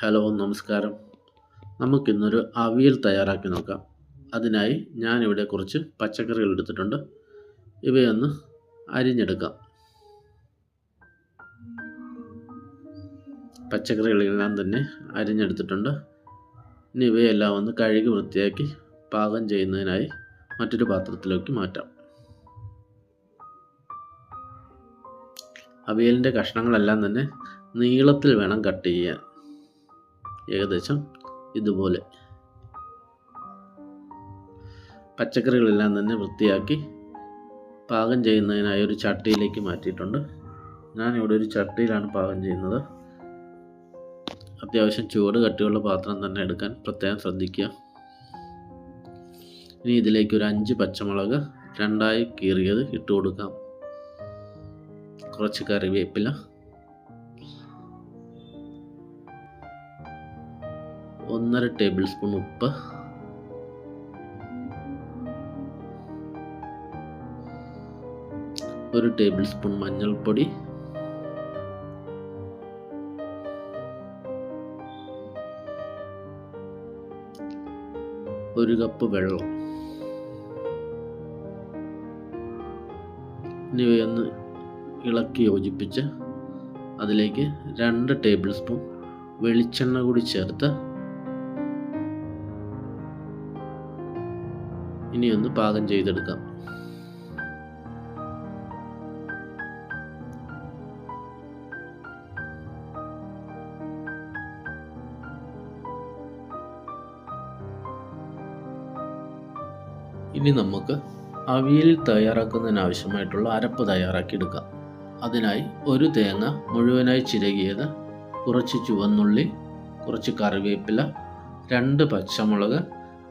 Hello നമസ്കാരം. നമുക്കിന്നൊരു അവിയൽ തയ്യാറാക്കി നോക്കാം. അതിനായി ഞാനിവിടെ കുറച്ച് പച്ചക്കറികൾ എടുത്തിട്ടുണ്ട്. ഇവയൊന്ന് അരിഞ്ഞെടുക്കാം. പച്ചക്കറികളെല്ലാം തന്നെ അരിഞ്ഞെടുത്തിട്ടുണ്ട്. ഇനി ഇവയെല്ലാം ഒന്ന് കഴുകി വൃത്തിയാക്കി പാകം ചെയ്യുന്നതിനായി മറ്റൊരു പാത്രത്തിലേക്ക് മാറ്റാം. അവിയലിന്റെ കഷ്ണങ്ങളെല്ലാം തന്നെ നീളത്തിൽ വേണം കട്ട് ചെയ്യാൻ. ഏകദേശം ഇതുപോലെ. പച്ചക്കറികളെല്ലാം തന്നെ വൃത്തിയാക്കി പാകം ചെയ്യുന്നതിനായി ഒരു ചട്ടിയിലേക്ക് മാറ്റിയിട്ടുണ്ട്. ഞാനിവിടെ ഒരു ചട്ടിയിലാണ് പാകം ചെയ്യുന്നത്. അത്യാവശ്യം ചൂട് കട്ടിയുള്ള പാത്രം തന്നെ എടുക്കാൻ പ്രത്യേകം ശ്രദ്ധിക്കുക. ഇനി ഇതിലേക്ക് ഒരു അഞ്ച് പച്ചമുളക് രണ്ടായി കീറിയത് ഇട്ട് കൊടുക്കാം കുറച്ച് കറിവേപ്പില. ഒന്നര ടേബിൾ സ്പൂൺ ഉപ്പ്. ഒരു ടേബിൾ സ്പൂൺ മഞ്ഞൾപ്പൊടി. ഒരു കപ്പ് വെള്ളം. എന്നിവയൊന്ന് ഇളക്കി യോജിപ്പിച്ച് അതിലേക്ക് രണ്ട് ടേബിൾ സ്പൂൺ വെളിച്ചെണ്ണ കൂടി ചേർത്ത് ഇനി ഒന്ന് പാകം ചെയ്തെടുക്കാം. ഇനി നമുക്ക് അവിയൽ തയ്യാറാക്കുന്നതിന് ആവശ്യമായിട്ടുള്ള അരപ്പ് തയ്യാറാക്കിയെടുക്കാം. അതിനായി ഒരു തേങ്ങ മുഴുവനായി ചിരകിയത് കുറച്ച് ചുവന്നുള്ളി കുറച്ച് കറിവേപ്പില രണ്ട് പച്ചമുളക്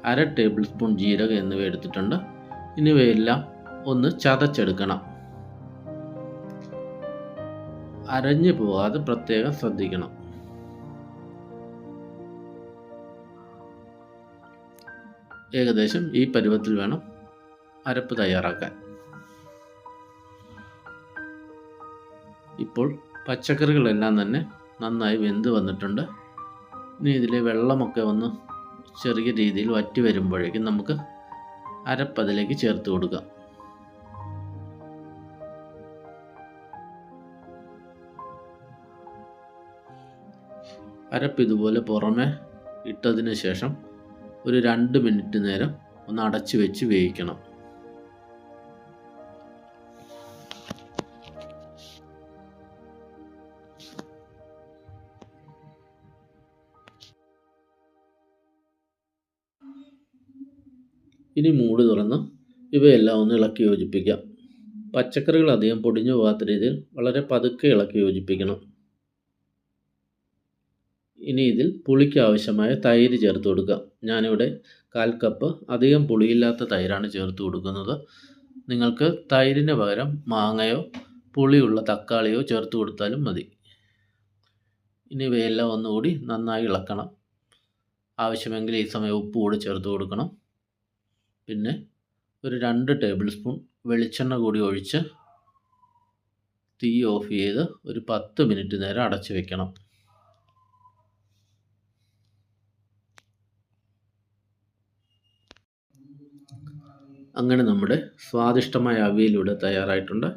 അര ടേബിൾ സ്പൂൺ ജീരകം എന്നിവ എടുത്തിട്ടുണ്ട്. ഇനിവയെല്ലാം ഒന്ന് ചതച്ചെടുക്കണം. അരഞ്ഞു പോകാതെ പ്രത്യേകം ശ്രദ്ധിക്കണം. ഏകദേശം ഈ പരുവത്തിൽ വേണം അരപ്പ് തയ്യാറാക്കാൻ. ഇപ്പോൾ പച്ചക്കറികളെല്ലാം തന്നെ നന്നായി വെന്ത് വന്നിട്ടുണ്ട്. ഇനി ഇതിലെ വെള്ളമൊക്കെ ഒന്ന് ചെറിയ രീതിയിൽ വറ്റി വരുമ്പോഴേക്കും നമുക്ക് അരപ്പതിലേക്ക് ചേർത്ത് കൊടുക്കാം. അരപ്പ് ഇതുപോലെ പുറമെ ഇട്ടതിന് ശേഷം ഒരു രണ്ട് മിനിറ്റ് നേരം ഒന്ന് അടച്ചു വെച്ച് വേവിക്കണം. ഇനി മൂടി തുറന്ന് ഇവയെല്ലാം ഒന്ന് ഇളക്കി യോജിപ്പിക്കാം. പച്ചക്കറികൾ അധികം പൊടിഞ്ഞു പോകാത്ത രീതിയിൽ വളരെ പതുക്കെ ഇളക്കി യോജിപ്പിക്കണം. ഇനി ഇതിൽ പുളിക്ക് ആവശ്യമായ തൈര് ചേർത്ത് കൊടുക്കുക ഞാനിവിടെ കാൽ കപ്പ് അധികം പുളിയില്ലാത്ത തൈരാണ് ചേർത്ത് കൊടുക്കുന്നത്. നിങ്ങൾക്ക് തൈരിന് പകരം മാങ്ങയോ പുളിയുള്ള തക്കാളിയോ ചേർത്ത് കൊടുത്താലും മതി. ഇനി ഇവയെല്ലാം ഒന്നുകൂടി നന്നായി ഇളക്കണം. ആവശ്യമെങ്കിൽ ഈ സമയം ഉപ്പ് കൂടി ചേർത്ത് കൊടുക്കണം. പിന്നെ ഒരു രണ്ട് ടേബിൾ സ്പൂൺ വെളിച്ചെണ്ണ കൂടി ഒഴിച്ച് തീ ഓഫ് ചെയ്ത് ഒരു പത്ത് മിനിറ്റ് നേരം അടച്ചു വെക്കണം. അങ്ങനെ നമ്മുടെ സ്വാദിഷ്ടമായ അവിയലിവിടെ തയ്യാറായിട്ടുണ്ട്.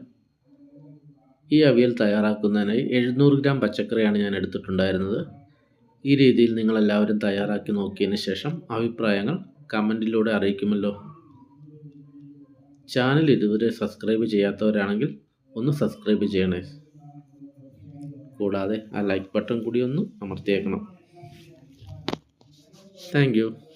ഈ അവിയൽ തയ്യാറാക്കുന്നതിനായി എഴുന്നൂറ് ഗ്രാം പച്ചക്കറിയാണ് ഞാൻ എടുത്തിട്ടുണ്ടായിരുന്നത്. ഈ രീതിയിൽ നിങ്ങളെല്ലാവരും തയ്യാറാക്കി നോക്കിയതിന് ശേഷം അഭിപ്രായങ്ങൾ കമന്റിലൂടെ അറിയിക്കുമല്ലോ. ചാനൽ ഇതുവരെ സബ്സ്ക്രൈബ് ചെയ്യാത്തവരാണെങ്കിൽ ഒന്ന് സബ്സ്ക്രൈബ് ചെയ്യണേ. കൂടാതെ ആ ലൈക്ക് ബട്ടൺ കൂടി ഒന്ന് അമർത്തിയേക്കണം. താങ്ക്